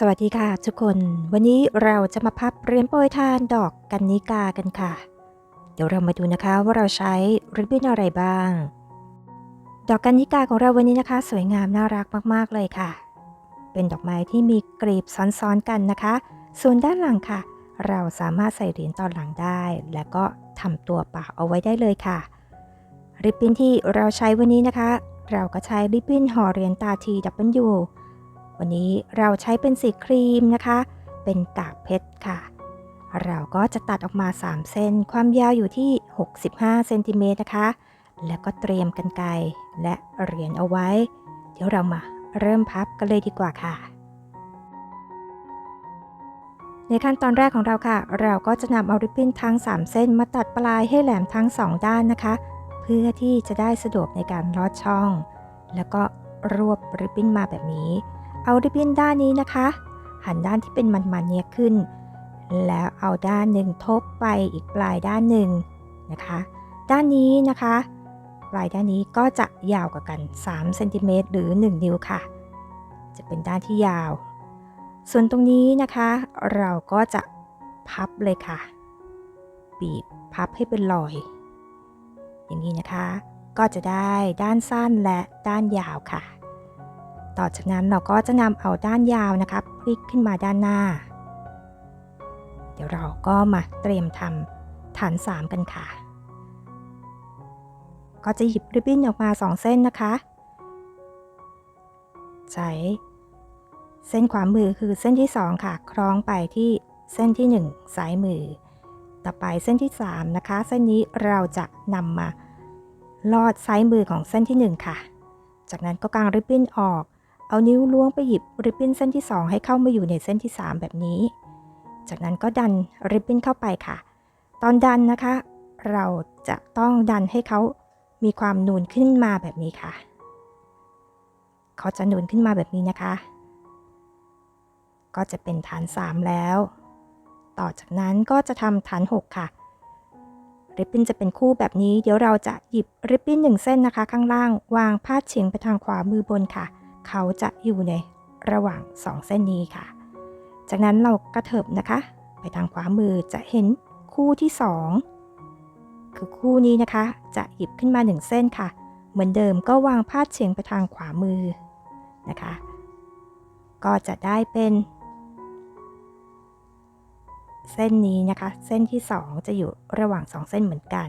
สวัสดีค่ะทุกคน วันนี้เราจะมาพับเหรียญโปรยทานดอกกันนิกากันค่ะ เดี๋ยวเรามาดูนะคะว่าเราใช้ริบบิ้นอะไรบ้าง ดอกกันนิกาของเราวันนี้นะคะ สวยงามน่ารักมากๆเลยค่ะ เป็นดอกไม้ที่มีกลีบซ้อนๆกันนะคะ ส่วนด้านหลังค่ะ เราสามารถใส่เหรียญตอนหลังได้ แล้วก็ทำตัวปล่าเอาไว้ได้เลยค่ะริบบิ้นที่เราใช้วันนี้นะคะ เราก็ใช้ริบบิ้นห่อเหรียญตาทีดับเบิลยู วันนี้เราใช้เป็นสีครีมนะคะ เป็นกากเพชรค่ะ เราก็จะตัดออกมา 3 เส้น ความยาวอยู่ที่ 65เซนติเมตรนะคะ แล้วก็เตรียมกันไกรและเหรียญเอาไว้ เดี๋ยวเรามาเริ่มพับกันเลยดีกว่าค่ะ ในขั้นตอนแรกของเราค่ะ เราก็จะนำเอาริบบิ้นทั้ง 3 เส้นมาตัดปลายให้แหลมทั้ง 2 ด้านนะคะ เพื่อที่จะได้สะดวกในการลอดช่อง แล้วก็รวบริบบิ้นมาแบบนี้ เอาริบบิ้นด้านนี้นะคะ หันด้านที่เป็นมันๆเนี้ยขึ้น แล้วเอาด้านหนึ่งทบไปอีกปลายด้านหนึ่งนะคะ ด้านนี้นะคะ ปลายด้านนี้ก็จะยาวกว่ากัน3เซนติเมตรหรือ 1 นิ้วค่ะ จะเป็นด้านที่ยาว ส่วนตรงนี้นะคะ เราก็จะพับเลยค่ะ บีบพับให้เป็นรอย อย่างนี้นะคะ ก็จะได้ด้านสั้นและด้านยาวค่ะ ต่อจากนั้นเราก็จะนำเอาด้านยาวนะคะพลิกขึ้นมาด้านหน้า เดี๋ยวเราก็มาเตรียมทำฐาน 3 กันค่ะ ก็จะหยิบริบบิ้นออกมา 2 เส้นนะคะ ใช้เส้นขวามือคือเส้นที่ 2 ค่ะ คล้องไปที่เส้นที่ 1 ซ้ายมือ ต่อไปเส้นที่ 3 นะคะ เส้นนี้เราจะนำมาลอดซ้ายมือของเส้นที่ 1 ค่ะ จากนั้นก็กางริบบิ้นออก เอานิ้วล้วงไปหยิบริบบิ้นเส้นที่ 2 ให้เข้ามาอยู่ในเส้นที่ 3 แบบนี้ จากนั้นก็ดันริบบิ้นเข้าไปค่ะ ตอนดันนะคะ เราจะต้องดันให้เขามีความนูนขึ้นมาแบบนี้ค่ะ เขาจะนูนขึ้นมาแบบนี้นะคะ ก็จะเป็นฐาน 3 แล้ว ต่อจากนั้นก็จะทำฐาน 6 ค่ะ ริบบิ้นจะเป็นคู่แบบนี้ เดี๋ยวเราจะหยิบริบบิ้นหนึ่งเส้นนะคะ ข้างล่าง วางพาดเฉียงไปทางขวามือบนค่ะ เขาจะอยู่ในระหว่าง 2 เส้นนี้ค่ะ จากนั้นเรากระเถิบนะคะ ไปทางขวามือจะเห็นคู่ที่ 2 คือคู่นี้นะคะ จะหยิบขึ้นมา 1 เส้นค่ะ เหมือนเดิมก็วางพาดเฉียงไปทางขวามือนะคะ ก็จะได้เป็น เส้นนี้นะคะ เส้นที่ 2 จะอยู่ระหว่าง 2 เส้นเหมือนกัน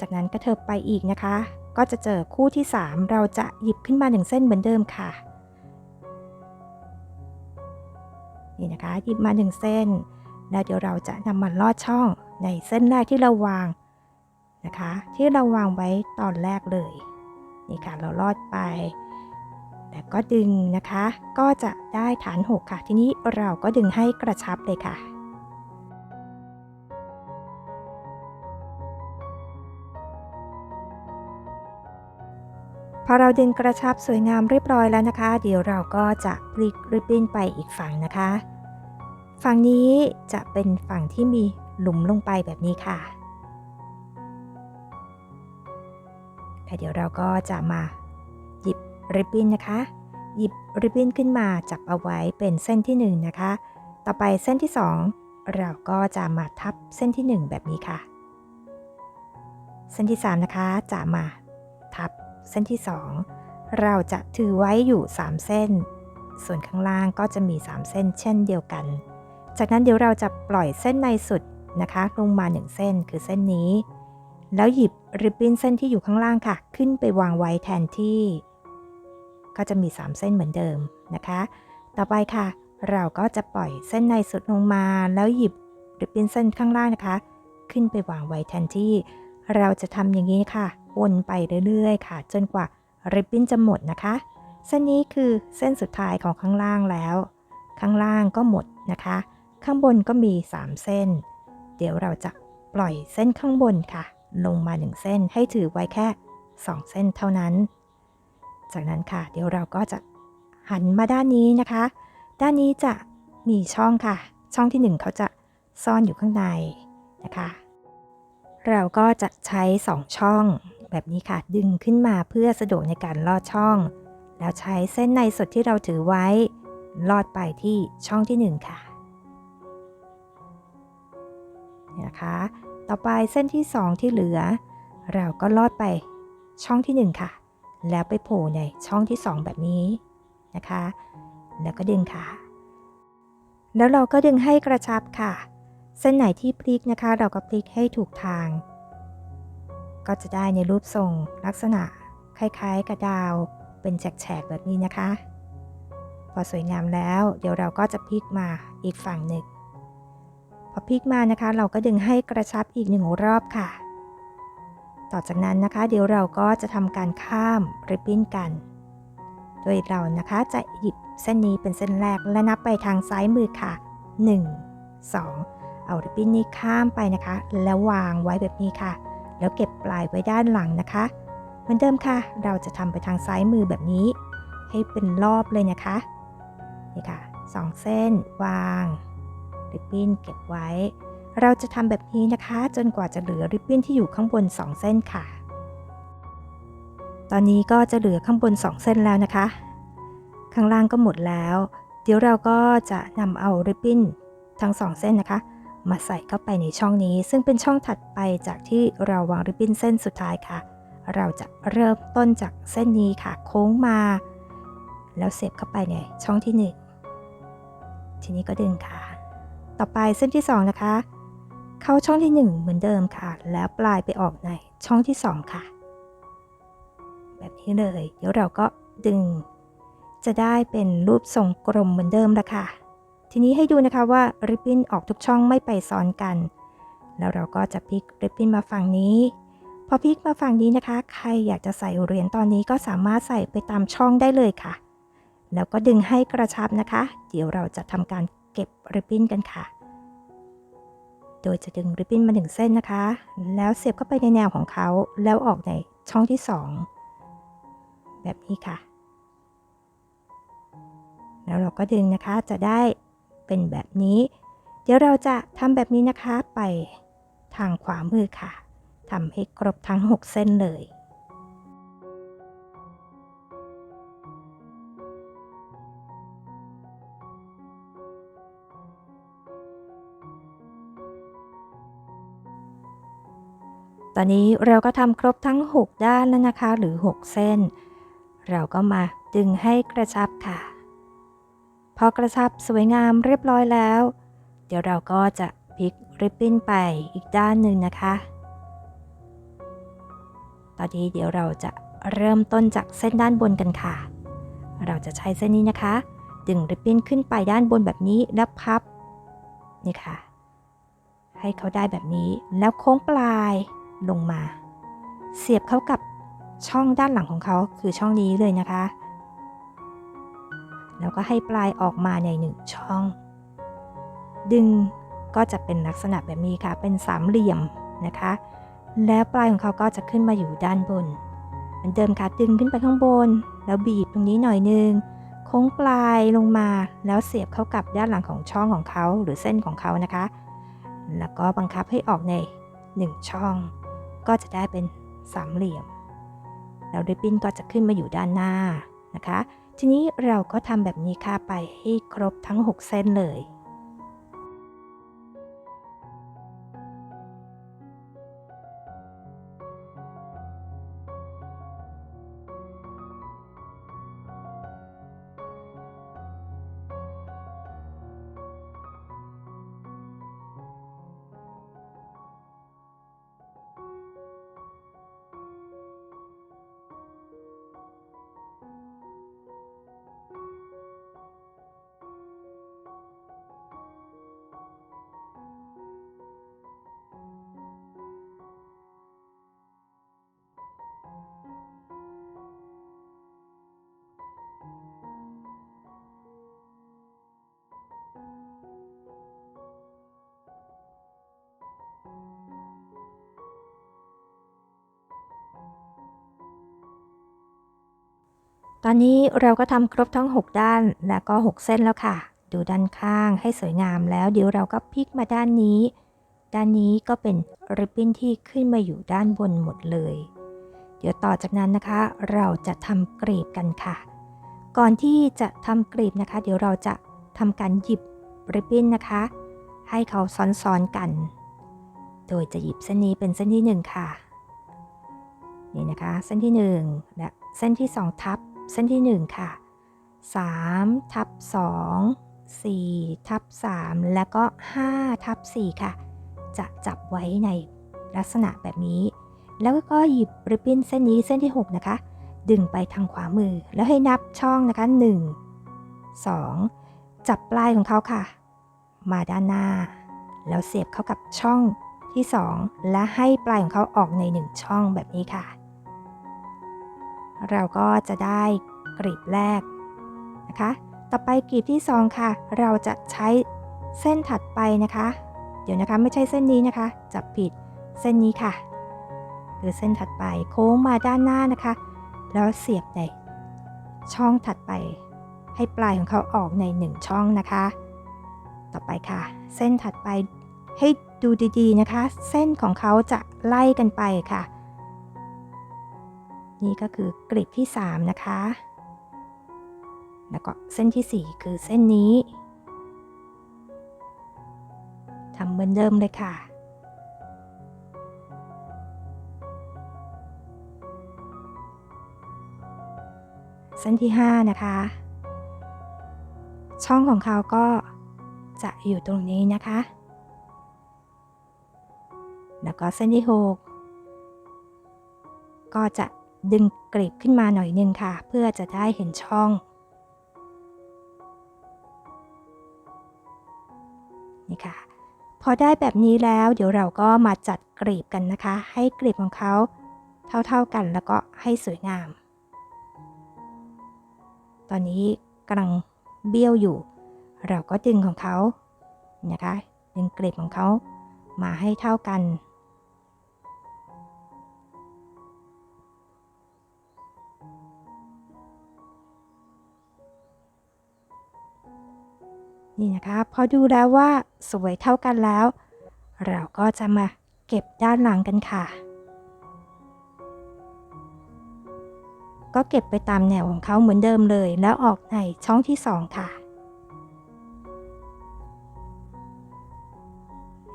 จากนั้นกระเถิบไปอีกนะคะ ก็จะเจอคู่ที่ 3 เราจะหยิบขึ้นมา1เส้นเหมือนเดิมค่ะ นี่นะคะ หยิบมา1เส้น แล้วเดี๋ยวเราจะนำมันลอดช่องในเส้นแรกที่เราวางนะคะ ที่เราวางไว้ตอนแรกเลย นี่ค่ะเราลอดไปแล้วก็ดึงนะคะ ก็จะได้ฐาน 6 ค่ะ ทีนี้เราก็ดึงให้กระชับเลยค่ะ พอเราดึงกระชับสวยงามเรียบร้อยแล้วนะคะ เดี๋ยวเราก็จะพลิกริบบิ้นไปอีกฝั่งนะคะ ฝั่งนี้จะเป็นฝั่งที่มีหลุมลงไปแบบนี้ค่ะแต่เดี๋ยวเราก็จะมาหยิบริบบิ้นนะคะ หยิบริบบิ้นขึ้นมาจับเอาไว้เป็นเส้นที่1นะคะ ต่อไปเส้นที่ 2 เราก็จะมาทับเส้นที่ 1 แบบนี้ค่ะ เส้นที่ 3 นะคะจะมา เส้นที่ 2 เราจะถือไว้อยู่ 3 เส้น ส่วนข้างล่างก็จะมี 3 เส้นเช่นเดียวกัน จากนั้นเดี๋ยวเราจะปล่อยเส้นในสุดนะคะ ลงมา 1 เส้นคือเส้นนี้ แล้วหยิบริบบิ้นเส้นที่อยู่ข้างล่างค่ะ ขึ้นไปวางไว้แทนที่ ก็จะมี 3 เส้นเหมือนเดิมนะคะ ต่อไปค่ะ เราก็จะปล่อยเส้นในสุดลงมา แล้วหยิบริบบิ้นเส้นข้างล่างนะคะ ขึ้นไปวางไว้แทนที่ เราจะทำอย่างนี้ค่ะ วนไปเรื่อยๆ ค่ะ จนกว่าริบบิ้นจะหมดนะคะ เส้นนี้คือเส้นสุดท้ายของข้างล่างแล้ว ข้างล่างก็หมดนะคะ ข้างบนก็มี 3 เส้น เดี๋ยวเราจะปล่อยเส้นข้างบนค่ะ ลงมา 1 เส้นให้ถือไว้แค่ 2 เส้นเท่านั้น จากนั้นค่ะ เดี๋ยวเราก็จะหันมาด้านนี้นะคะ ด้านนี้จะมีช่องค่ะ ช่องที่ 1 เขาจะซ่อนอยู่ข้างในนะคะ เราก็จะใช้ 2 ช่อง แบบนี้ค่ะ ดึงขึ้นมาเพื่อสะดวกในการลอดช่อง แล้วใช้เส้นในสุดที่เราถือไว้ ลอดไปที่ช่องที่ 1 ค่ะนะคะ ต่อไปเส้นที่ 2 ที่เหลือ เราก็ลอดไปช่องที่ 1 ค่ะ แล้วไปโผล่ในช่องที่ 2 แบบนี้นะคะ แล้วก็ดึงค่ะ แล้วเราก็ดึงให้กระชับค่ะ เส้นไหนที่พลิกนะคะ เราก็พลิกให้ถูกทาง ก็จะได้ในรูปทรงลักษณะคล้ายๆกระดาว เป็นแฉกๆแบบนี้นะคะ พอสวยงามแล้ว เดี๋ยวเราก็จะพลิกมาอีกฝั่งหนึ่งพอพลิกมานะคะ เราก็ดึงให้กระชับอีกหนึ่งรอบค่ะ ต่อจากนั้นนะคะ เดี๋ยวเราก็จะทำการข้ามริบบิ้นกัน โดยเรานะคะจะหยิบเส้นนี้เป็นเส้นแรกและนับไปทางซ้ายมือค่ะ 1 2 เอาริบบิ้นนี้ข้ามไปนะคะ แล้ววางไว้แบบนี้ค่ะ แล้วเก็บปลายไว้ด้านหลังนะคะ เหมือนเดิมค่ะ เราจะทำไปทางซ้ายมือแบบนี้ ให้เป็นรอบเลยนะคะนี่ค่ะสองเส้นวางริบบิ้นเก็บไว้ เราจะทำแบบนี้นะคะ จนกว่าจะเหลือริบบิ้นที่อยู่ข้างบน 2 เส้นค่ะ ตอนนี้ก็จะเหลือข้างบน 2 เส้นแล้วนะคะ ข้างล่างก็หมดแล้ว เดี๋ยวเราก็จะนำเอาริบบิ้นทั้ง 2 เส้นนะคะ มาใส่เข้าไปในช่องนี้ ซึ่งเป็นช่องถัดไปจากที่เราวางริบบิ้นเส้นสุดท้ายค่ะ เราจะเริ่มต้นจากเส้นนี้ค่ะ โค้งมา แล้วเสียบเข้าไปในช่องที่ 1 ทีนี้ก็ดึงค่ะ ต่อไปเส้นที่ 2 นะคะ เข้าช่องที่ 1 เหมือนเดิมค่ะ แล้วปลายไปออกในช่องที่ 2 ค่ะ แบบนี้เลย เดี๋ยวเราก็ดึง จะได้เป็นรูปทรงกลมเหมือนเดิมละค่ะ ทีนี้ให้ดูนะคะว่าริบบิ้นออกทุกช่องไม่ไปซ้อนกัน แล้วเราก็จะพลิกริบบิ้นมาฝั่งนี้ พอพลิกมาฝั่งนี้นะคะ ใครอยากจะใส่เหรียญตอนนี้ก็สามารถใส่ไปตามช่องได้เลยค่ะ แล้วก็ดึงให้กระชับนะคะ เดี๋ยวเราจะทำการเก็บริบบิ้นกันค่ะ โดยจะดึงริบบิ้นมาหนึ่งเส้นนะคะ แล้วเสียบเข้าไปในแนวของเขา แล้วออกในช่องที่ 2 แบบนี้ค่ะ แล้วเราก็ดึงนะคะจะได้ เป็นแบบนี้ เดี๋ยวเราจะทำแบบนี้นะคะไปทางขวามือค่ะทำให้ครบทั้ง 6 เส้นเลยตอนนี้เราก็ทำครบทั้ง 6 ด้านแล้วนะคะ หรือ 6 เส้น เราก็มาดึงให้กระชับค่ะ พอกระชับสวยงามเรียบร้อยแล้ว เดี๋ยวเราก็จะพลิกริบบิ้นไปอีกด้านหนึ่งนะคะ ตอนนี้เดี๋ยวเราจะเริ่มต้นจากเส้นด้านบนกันค่ะ เราจะใช้เส้นนี้นะคะ ดึงริบบิ้นขึ้นไปด้านบนแบบนี้แล้วพับ นี่ค่ะ ให้เขาได้แบบนี้แล้วโค้งปลายลงมา เสียบเข้ากับช่องด้านหลังของเขาคือช่องนี้เลยนะคะ แล้วก็ให้ปลายออกมาในหนึ่งช่อง ดึงก็จะเป็นลักษณะแบบนี้ค่ะ เป็นสามเหลี่ยมนะคะ แล้วปลายของเขาก็จะขึ้นมาอยู่ด้านบน เหมือนเดิมค่ะ ดึงขึ้นไปข้างบน แล้วบีบตรงนี้หน่อยนึง โค้งปลายลงมา แล้วเสียบเข้ากับด้านหลังของช่องของเขาหรือเส้นของเขานะคะ แล้วก็บังคับให้ออกใน1ช่อง ก็จะได้เป็นสามเหลี่ยม แล้วริบบิ้นก็จะขึ้นมาอยู่ด้านหน้านะคะ ทีนี้เราก็ทำแบบนี้ค่ะไปให้ครบทั้ง 6 เส้นเลย ตอนนี้เราก็ทำครบทั้ง 6 ด้านและก็ 6 เส้นแล้วค่ะ ดูด้านข้างให้สวยงามแล้วเดี๋ยวเราก็พลิกมาด้านนี้ ด้านนี้ก็เป็นริบบิ้นที่ขึ้นมาอยู่ด้านบนหมดเลย เดี๋ยวต่อจากนั้นนะคะ เราจะทำกรีบกันค่ะ ก่อนที่จะทำกลีบนะคะ เดี๋ยวเราจะทำการหยิบริบบิ้นนะคะ ให้เขาซ้อนๆกัน โดยจะหยิบเส้นนี้เป็นเส้นที่หนึ่งค่ะ นี่นะคะ เส้นที่หนึ่งและเส้นที่สองทับ เส้นที่หนึ่งค่ะ 3 ทับ 2 4 ทับ 3 แล้วก็ 5 ทับ 4 ค่ะ จะจับไว้ในลักษณะแบบนี้ แล้วก็หยิบริบบิ้นเส้นนี้เส้นที่ 6 นะคะ ดึงไปทางขวามือ แล้วให้นับช่องนะคะ 1 2 จับปลายของเขาค่ะ มาด้านหน้า แล้วเสียบเข้ากับช่องที่ 2 และให้ปลายของเขาออกใน 1 ช่องแบบนี้ค่ะ เราก็จะได้กรีบแรกนะคะ ต่อไปกรีบที่ 2 ค่ะ เราจะใช้เส้นถัดไปนะคะ เดี๋ยวนะคะไม่ใช่เส้นนี้นะคะ จับผิดเส้นนี้ค่ะ คือเส้นถัดไปโค้งมาด้านหน้านะคะ แล้วเสียบในช่องถัดไป ให้ปลายของเขาออกใน 1 ช่องนะคะ ต่อไปค่ะ เส้นถัดไปให้ดูดีๆนะคะ เส้นของเขาจะไล่กันไปค่ะ นี่ก็คือกลีบที่ 3 นะคะ แล้วก็เส้นที่ 4 คือเส้นนี้ทำเหมือนเดิมเลยค่ะ เส้นที่ 5 นะคะ ช่องของเขาก็จะอยู่ตรงนี้นะคะ แล้วก็เส้นที่ 6 ก็จะ ดึงกลีบขึ้นมาหน่อยนึงค่ะ เพื่อจะได้เห็นช่อง นี่ค่ะ พอได้แบบนี้แล้วเดี๋ยวเราก็มาจัดกลีบกันนะคะ ให้กลีบของเขาเท่าๆกันแล้วก็ให้สวยงาม ตอนนี้กำลังเบี้ยวอยู่ เราก็ดึงของเขานะคะ ดึงกลีบของเขามาให้เท่ากัน นี่นะคะพอดูแล้วว่าสวยเท่ากันแล้ว เราก็จะมาเก็บด้านหลังกันค่ะ ก็เก็บไปตามแนวของเขาเหมือนเดิมเลย แล้วออกในช่องที่2ค่ะ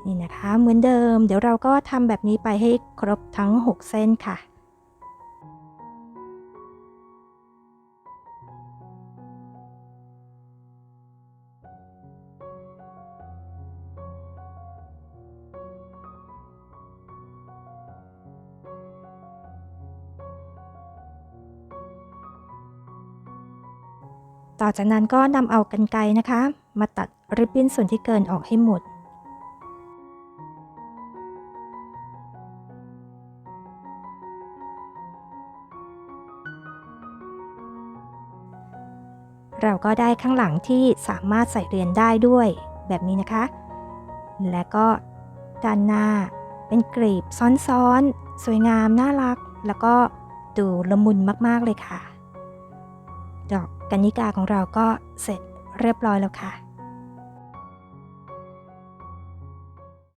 นี่นะคะเหมือนเดิม เดี๋ยวเราก็ทำแบบนี้ไปให้ครบทั้ง 6 เส้นค่ะ ต่อจากนั้นก็นำเอากันไกรนะคะ มาตัดริบบิ้นส่วนที่เกินออกให้หมด เราก็ได้ข้างหลังที่สามารถใส่เรียญได้ด้วยแบบนี้นะคะ และก็ด้านหน้าเป็นกรีบซ้อนๆ สวยงามน่ารัก แล้วก็ดูละมุนมากๆเลยค่ะ ดอก กัญญิกาของเราก็เสร็จเรียบร้อยแล้วค่ะ